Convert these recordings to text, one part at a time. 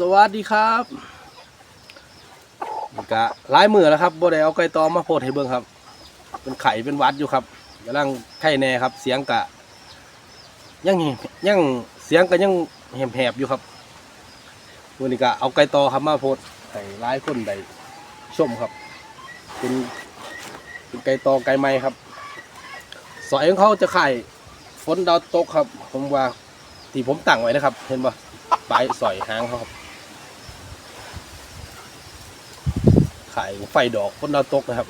สวัสดีครับกะลายมือแล้วครับบ่ได้เอาไก่ตอมาโพดให้เบิ่งครับ เป็นไข่เป็นวัดอยู่ครับกำลังไข่แน่ครับ เสียงกะ ยังยังเสียงก็ยังแหบๆอยู่ครับวันนี้ก็เอาไก่ตอครับมาโพดให้ลายคนได้ชมครับ เป็นเป็นไก่ตอไก่ไม้ครับ สอยของเขาจะไข่ฝนดาวตกครับ ผมว่าที่ผมตั้งไว้นะครับ เห็นปะปลายสอยหางเขาครับ ไข่ไฟดอกฝนดาวตกนะครับ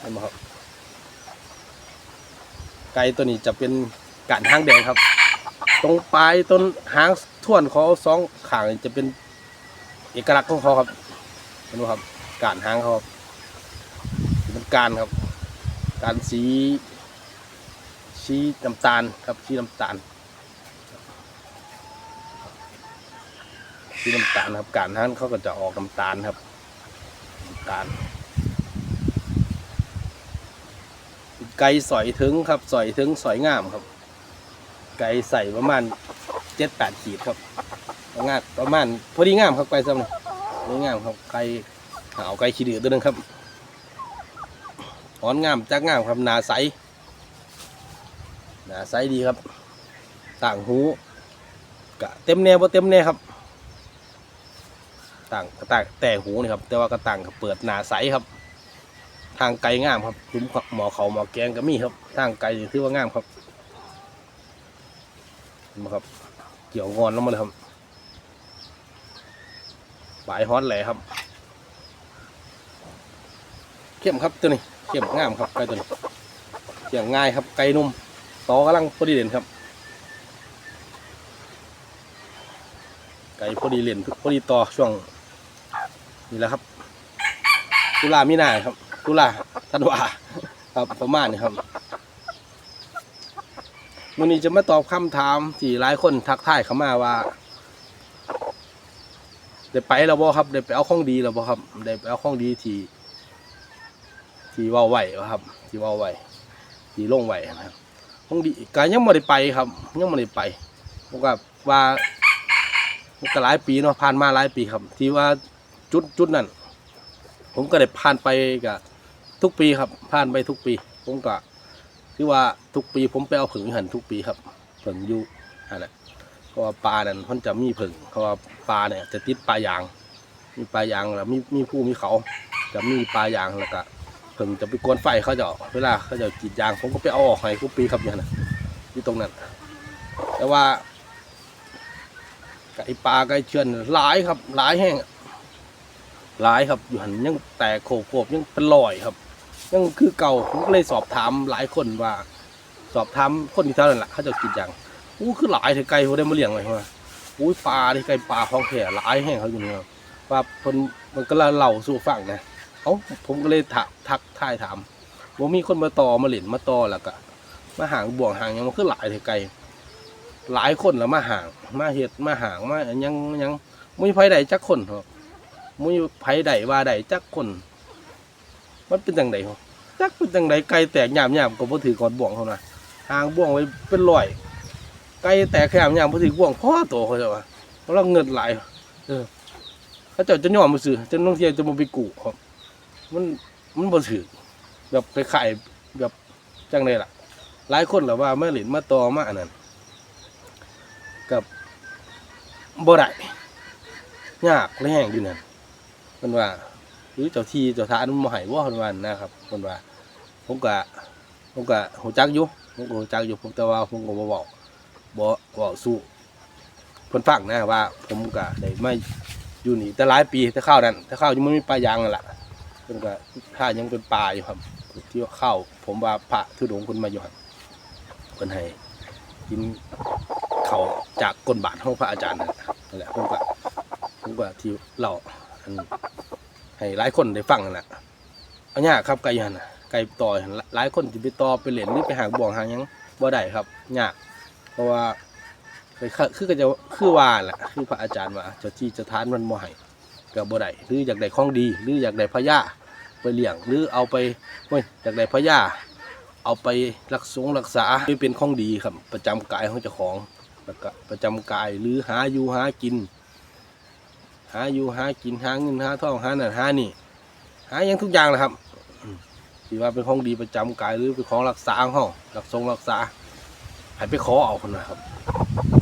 เห็นปะครับ ไก่ตัวนี้จะเป็นกานหางแดงครับ ตรงปลายต้นหางท่วนเขาสองขางจะเป็นเอกลักษณ์ของเขาครับเห็นไหมครับกานหางเขาครับเป็นการครับ การสีสีน้ำตาลครับสีน้ำตาลสีน้ำตาลครับการนั้นเขาก็จะออกน้ำตาลครับ น้ำตาลไก่สอยถึงครับสอยถึงสอยงามครับ ไก่ใส่ประมาณเจ็ดแปดขีดครับประมาณประมาณพอดีงามครับไก่ซ้ำนี่พอดีงามครับไก่หาเอาไก่ขี้ดื้อตัวหนึงครับหอนงามจักงามครับหนาใสหนาใสดีครับ ต่างหูกะเต็มแนวบ่เต็มแนวครับ ต่างกระต่างแต่หูนี่ครับแต่ว่ากระต่างเปิดหนาใสครับ ทางไกลงามครับหลุมหมอเขาหมอแกงก็มีครับ ทางไก่ถือว่างามครับเห็นไหมครับ เกี่ยวงอนลงมาเลยครับปลายฮอตแหล่ครับ เข้มครับตัวนี้เข้มงามครับไก่ตัวนี้เกี่ยงง่ายครับไก่นุ่มตอกำลังพอดีเด่นครับ ไก่พอดีเล่นพอดีต่อช่วง นี่แหละครับตุลามีนาครับตุลาธันวาครับประมาณนี้ครับวันนี้จะมาตอบคำถามที่หลายคนทักทายเข้ามาว่าได้ไปแล้วบ่ครับได้ไปเอาของดีแล้วบ่ครับได้ไปเอาของดีที่ที่ว่าไหวครับ ที่ว่าไหวที่ลงไหวนะครับของดีก็ยังไม่ได้ไปครับ ยังไม่ได้ไปผมก็ว่ามันก็หลายปีเนาะผ่านมาหลายปีครับ ที่ว่า จุดจุดนั้น ผมก็ได้ผ่านไปกับทุกปีครับ ผ่านไปทุกปี ผมก็ที่ว่าทุกปีผมไปเอาผึ่งหันทุกปีครับผึ่งอยู่นั่นแหละเพราะว่าปลานั้นมันจะมีผึ่งเพราะว่าปลาเนี่ยจะติดปลายาง มีปลายางแล้วมีมีผู้มีเขา จะมีปลายางแล้วก็ผึ่งจะไปกวนไฟเขาจะเวลาเขาจะกรีดยาง ผมก็ไปเอาออกให้ทุกปีครับอย่างนั้นที่ตรงนั้น แต่ว่าไก่ปลาไก่เชือนหลายครับหลายแห้ง หลายครับ อยู่หันยังแตกโขกโขบยังเป็นรอยครับ ยังคือเก่าผมก็เลยสอบถามหลายคนว่า สอบถามคนที่เท่านั้นแหละเขาจะกินอย่างอู้คือหลายเถอะไก่เขาได้มาเลี้ยงไว้ว่าอู้ปลาที่ไก่ปลาของแท้หลายแห้งเขาอยู่เนี่ยว่าเพิ่นมันก็เล่าสู่ฟังนะเอ้าผมก็เลยทักทักทายถามว่ามีคนมาต่อมาเล่นมาต่อแล้วก็มาห่างบ่วงห่างยังมันคือหลายเถอะไก่หลายคนแล้วมาห่าง มาเห็ดมาห่างมายังยังไม่มีไผใดจักคนครับ มุ้ยไผใดว่าใดจักคน มันเป็นจังไดเหรอจักเป็นจังไดไก่แตกหยามหยามก็บ่ถือกอดบ่วงเขานะหางบ่วงไว้เป็นรอยไก่แตกแขมหยามบ่ถือบ่วงพ่อโตเขาจะว่าเพราะเราเงินหลายเออเขาเจ้าจะยอมมาซื้อจนต้องเทียจะมาไปกู้ครับ มันมันบ่ถือแบบไปขายแบบจังไดล่ะ หลายคนแหละว่ามาหลินมาตอมาอันนั้นกับบ่ได้ยากและแห้งอยู่นั่น เพิ่นว่าหรือเจ้าที่เจ้าทานมันบ่ให้บ่เพิ่นว่านะครับเพิ่นว่า ผมก็ผมก็ฮู้จักอยู่ผมก็ฮู้จักอยู่ผมแต่ว่าผมก็บ่เว้าบ่เว้าสู้เพิ่นฟังนะว่า ผมก็ได้ไมาอยู่นี่แต่หลายปีแต่ข้าวนั้นแต่ข้าวยังไม่มีปลายางนั่นล่ะเพิ่นก็ถ้ายังเป็นป่าอยู่ครับที่ว่าข้าวผมว่าพระทุดงคนมาอยู่ครับเพิ่นให้กินเขาจากก้นบาทของพระอาจารย์นั่นแหละผมก็ผมว่าที่เรา อันให้หลายคนได้ฟังนั่นแหละอันนี้ครับไก่ยันน่ะไก่ต่อยหลายคนจะไปต่อไปเหรียญหรือไปหางบ่วงหางหยังบ่ได้ครับยาก เพราะว่าคือคือก็จะคือว่าแหละคือพระอาจารย์ว่าเจ้าที่เจะทานมันบ่ให้ก็บ่ได้หรืออยากได้ของดี หรืออยากได้พญาไปเลี้ยงหรือเอาไปเฮ้ยอยากได้พญาเอาไปรักษงรักษาให้เป็นของดีครับ ประจำกายของเจ้าของแล้วก็ประจำกายหรือหาอยู่หากิน หาอยู่หากินหาเงินหาทองหาหนันหานี่ หาอย่างทุกอย่างนะครับที่ว่าเป็นของดีประจำกายหรือเป็นของรักษาของเรารักทรงรักษาให้ไปขอเอาคนนะครับ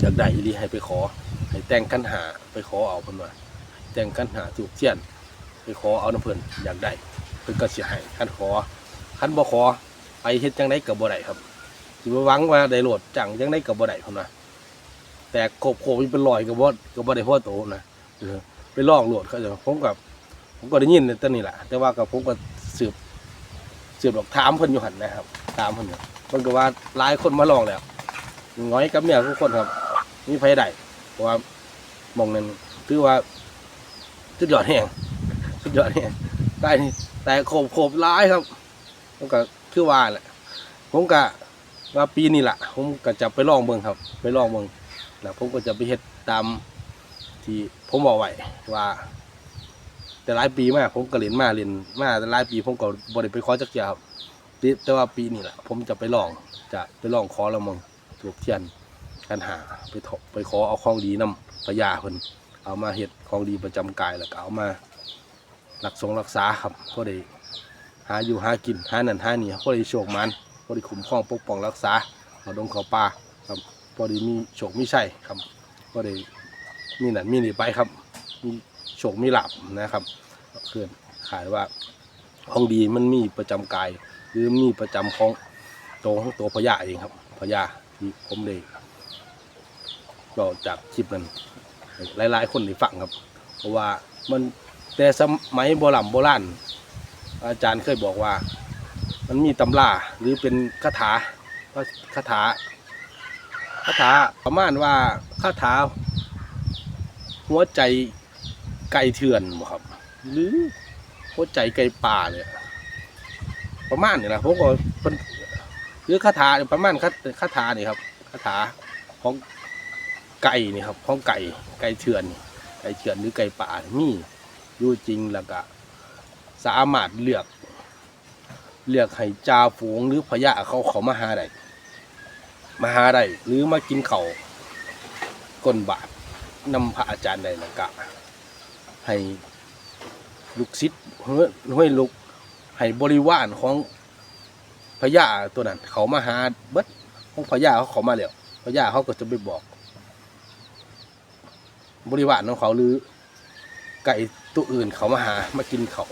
อยากได้อีหลีให้ไปขอ ให้แต่งกันหาไปขอเอาคนว่าแต่งกันหาถูกเทียน ไปขอเอาน้ำเพิ่นอยากได้เพิ่นก็สิให้คันขอคันบ่ขอไปเฮ็ดจังไดก็บ่ได้ครับสิบ่หวังว่าได้โหลดจังจังไดก็บ่ได้คนว่าแต่โคบโคบเป็นรอยก็บ่ก็บ่ได้พอโตนะเออ ไปลองโหลดเขาจะผมกับผมก็ได้ยินในต้นนี่แหละแต่ว่ากับผมก็สืบสืบดอกถามเพิ่นอยู่หันนะครับถามเพิ่นอยู่มันก็ว่าหลายคนมาลองแล้วง้อยกับเมียทุกคนครับมีไผได้เพราะว่ามองนั้นถือว่าสุดยอดแห่งสุดยอดแห่งได้นี่แต่โขบโขบร้ายครับผมก็คือว่าแหละผมก็ว่าปีนี้แหละผมก็จะไปลองเบิ่งครับ ไปลองเบิ่งแล้วผมก็จะไปเฮ็ดตาม ที่ผมบอกไว้ว่า แต่หลายปีมากผมก็เรียนมาเรียนมาแต่หลายปีผมก็บริไปขอจักเจียครับแต่แต่ว่าปีนี้แหละผมจะไปลองจะไปลองขอละมึงถูกเทียนกันหาไปถไปขอเอาของดีนำพญาเพิ่นเอามาเฮ็ดของดีประจำกายแล้วก็เอามารักษงรักษาครับพอได้หาอยู่หากินหานั่นหานี่พอได้โชคมันพอได้คุ้มครองปกป้องรักษาเอาดงเขาป่าครับพอได้มีโชคมีชัยครับพอได้ มีนั่นมีนี่ไปครับ มีโชคมีลาบนะครับคือขายว่าของดีมันมีประจำกาย หรือมีประจำของตัวของตัวพญาเองครับพญาที่ผมได้ก็จากคลิปนั้นหลาย ๆ คนได้ฟังครับ เพราะว่ามันแต่สมัยโบราณโบราณอาจารย์เคยบอกว่า มันมีตำราหรือเป็นคาถาคาถาคาถาประมาณว่าคาถา หัวใจไก่เถื่อนบ่ครับ หรือหัวใจไก่ป่าเนี่ยประมาณนี้นะผมก็เป็นหรือคาถาประมาณคาคาถานี่ครับคาถาของไก่นี่ครับของไก่ไก่เถื่อน ไก่เถื่อนหรือไก่ป่านี่มีอยู่จริงแล้วก็สามารถเลือก เลือกให้จ่าฝูงหรือพญาเขาเขามาหาได้มาหาได้หรือมากินเขาก้นบาท นำพระอาจารย์ได้แล้วก็ให้ลูกศิษย์ห้วยลูกให้บริวารของพญาตัวนั้น เขามาหาเบิดของพญาเขาเขามาแล้วพญาเขาก็จะไปบอก บริวารของเขาหรือ ไก่ตัวอื่นเขามาหามากินเขา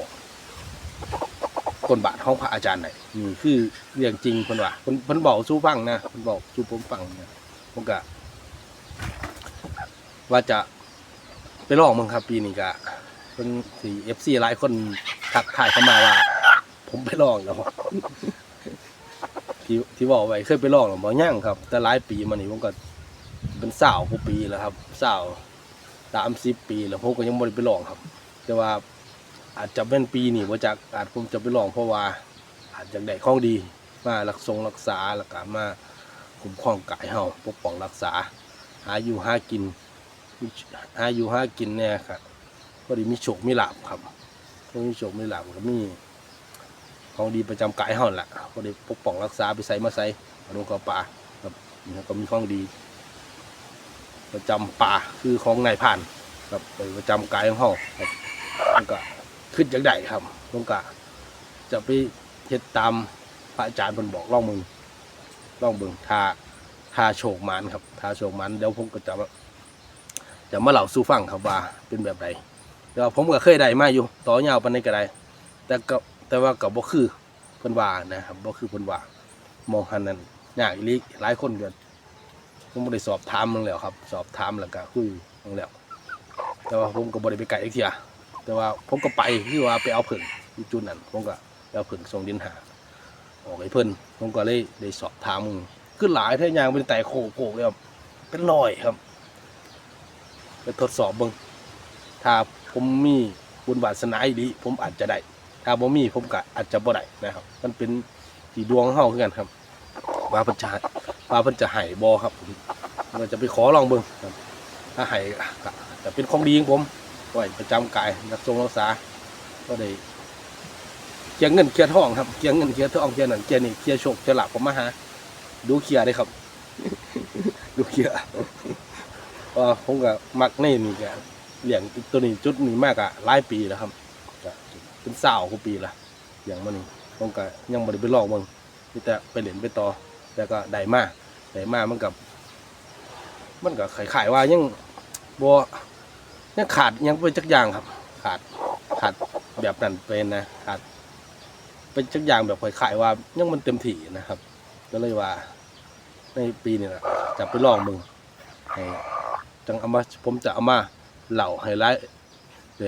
คนบาทของพระอาจารย์ไหนนี่คือเรื่องจริงเพิ่นว่าเพิ่นเพิ่นบอกสู้ฟังนะเพิ่นบอกสู้ผมฟังนะผมก็ ว่าจะไปลองมึงครับปีนี้ก็เป็นสีเอฟซีหลายคนทักทายเข้ามาว่า ผมไปลองแล้วที่ที่บอกไว้เคยไปลองหรือบ่ย่างครับ แต่หลายปีมานี่ผมก็เป็นสาวกว่าปีแล้วครับสาวสามสิบปีแล้วผมก็ยังไม่ได้ไปลองครับ แต่ว่าอาจจะเป็นปีนี้ว่าจากอาจผมจะไปลองเพราะว่า อาจจะได้ของดีมารักทรงรักษาแล้วก็มาคุ้มครองกายเฮาปกป้องรักษา หาอยู่หากิน มีหาอยู่หากินเนี่ยครับพอดีมีโชคมีลาบครับพอมีโชคมีลาบก็มีของดีประจำกายเฮาแหละพอดีปกป้องรักษาไปใส่มาใส่เอาลงเข้าป่าครับก็มีของดี ประจำป่าคือของนายผ่านครับไปประจำกายของเฮาครับมันก็ขึ้นจากใดครับผมก็จะไปเฮ็ดตามพระอาจารย์เพิ่นบอกล่องมึงล่องเบิ่งทาทาโชคหมันครับทาโชคหมันเดี๋ยวผมก็จะ จะมาเล่าสู่ฟังครับว่าเป็นแบบใดแต่ว่าผมก็เคยได้มาอยู่ ต่อยาวปานนี้ก็ได้ แต่ก็แต่ว่าก็บ่คือเพิ่นว่านะครับบ่คือเพิ่นว่ามองหันนั้นยากอีหลีหลายคนก็ผมบ่ได้สอบถามมึงแล้วครับ สอบถามแล้วก็คุยมึงแล้ว แต่ว่าผมก็บ่ได้ไปไกลอีกเทียแต่ว่าผมก็ไปคือว่าไปเอาผึ่งอยู่จุดนั้นผมก็ไปเอาผึ่งส่งดินหาออกให้เพิ่นผมก็เลยได้สอบถามมึงคือหลายแท้ยางเป็นแต่โคโคเลยครับเป็นรอยครับ ทดสอบเบิ่งถ้าผมมีบุญวาสนาดีผมอาจจะได้ถ้าบ่มีผมก็อาจจะบ่ได้นะครับ มันเป็นที่ดวงของเฮาคือกันครับว่าเพิ่นจะว่าเพิ่นจะให้บ่ครับผมเราจะไปขอลองเบิ่งครับถ้าให้ก็จะเป็นของดีของผมไว้ประจำกายรักทรงรักษาก็ได้เกียงเงินเกียร์ทองครับเกียงเงินเกียร์ทองเกียร์นั่นเกียร์นี่เกียร์โชคเกียร์หลับผมมาหาดูเกียร์ได้ครับ ดูเกีย ร์ว่าผมก็มักในนี่แกเลี้ยงตัวนี้จุดนี้มากอะหลายปีแล้วครับก็เป็นสาวกว่าปีละเลี้ยงมันนี่ผมก็ยังบ่ได้ไปลอกเบิ่งมีแต่ไปเล่นไปต่อแต่ก็ได้มาได้มามันกับ มันก็ขายๆว่ายังบ่ยังขาดยังเป็นจักอย่างครับ ขาดขาดแบบนั้นเป็นนะขาดเป็นจักอย่างแบบขายๆว่ายังมันเต็มที่นะครับ ก็เลยว่า ในปีนี้นะจะไปลองมึงให้ จังเอามาผมจะเอามาเล่าให้หลาย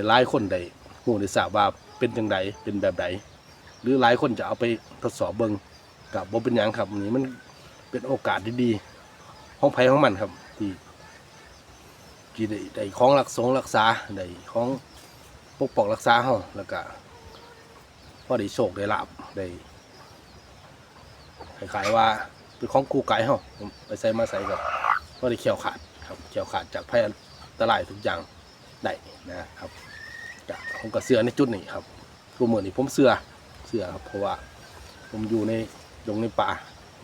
หลายคนได้ฮู้ได้ทราบว่าเป็นจังไดเป็นแบบใดหรือหลายคนจะเอาไปทดสอบเบิงกับบ่เป็นหยังครับนี้มันเป็นโอกาสดีๆของไผของมันครับที่ที่ได้ได้ของรักสงรักษาได้ของปกป้องรักษาเฮาแล้วก็พอได้โชคได้ลาบได้คล้ายว่าเป็นของกูไก่เฮาไปใส่มาใส่กับพอได้เขียวขาด ครับเขียวขาดจากภัยอันตรายทุกอย่างได้นะครับจะผมก็เสือในจุดนี้ครับกูมือนี้ผมเสือเสือครับเพราะว่าผมอยู่ในดงในป่า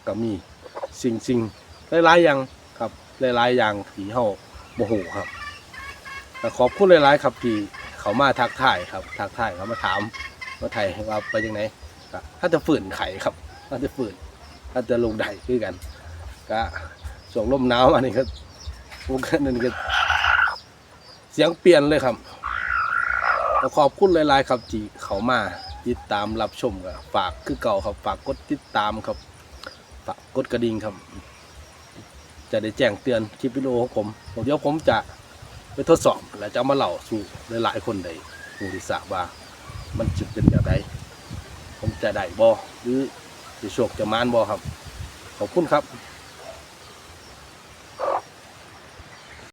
ก็มีสิ่งสิ่งหลายๆอย่างครับหลายๆอย่างที่เฮาโมโหครับแต่ขอบคุณหลายๆครับที่เขามาทักทายครับทักทายเขามาถามว่าไทยว่าไปยังไงถ้าจะฝืนไข่ครับถ้าจะฝืนถ้าจะลงได้คือกันก็ส่งลมหนาวมานี่ก็ พวกนั้นนี่ก็เสียงเปลี่ยนเลยครับขอบคุณหลายๆครับที่เขามาติดตามรับชมก็ฝากคือเก่าครับ ฝากกดติดตามครับ ฝากกดกระดิ่งครับ จะได้แจ้งเตือนคลิปวิดีโอของผมเดี๋ยวผมจะไปทดสอบและจะเอามาเล่าสู่หลายๆคนได้ผู้ที่ทราบว่า มันจะเป็นแบบใดผมจะได้บอหรือจะโชคจะมานบอครับ ขอบคุณครับ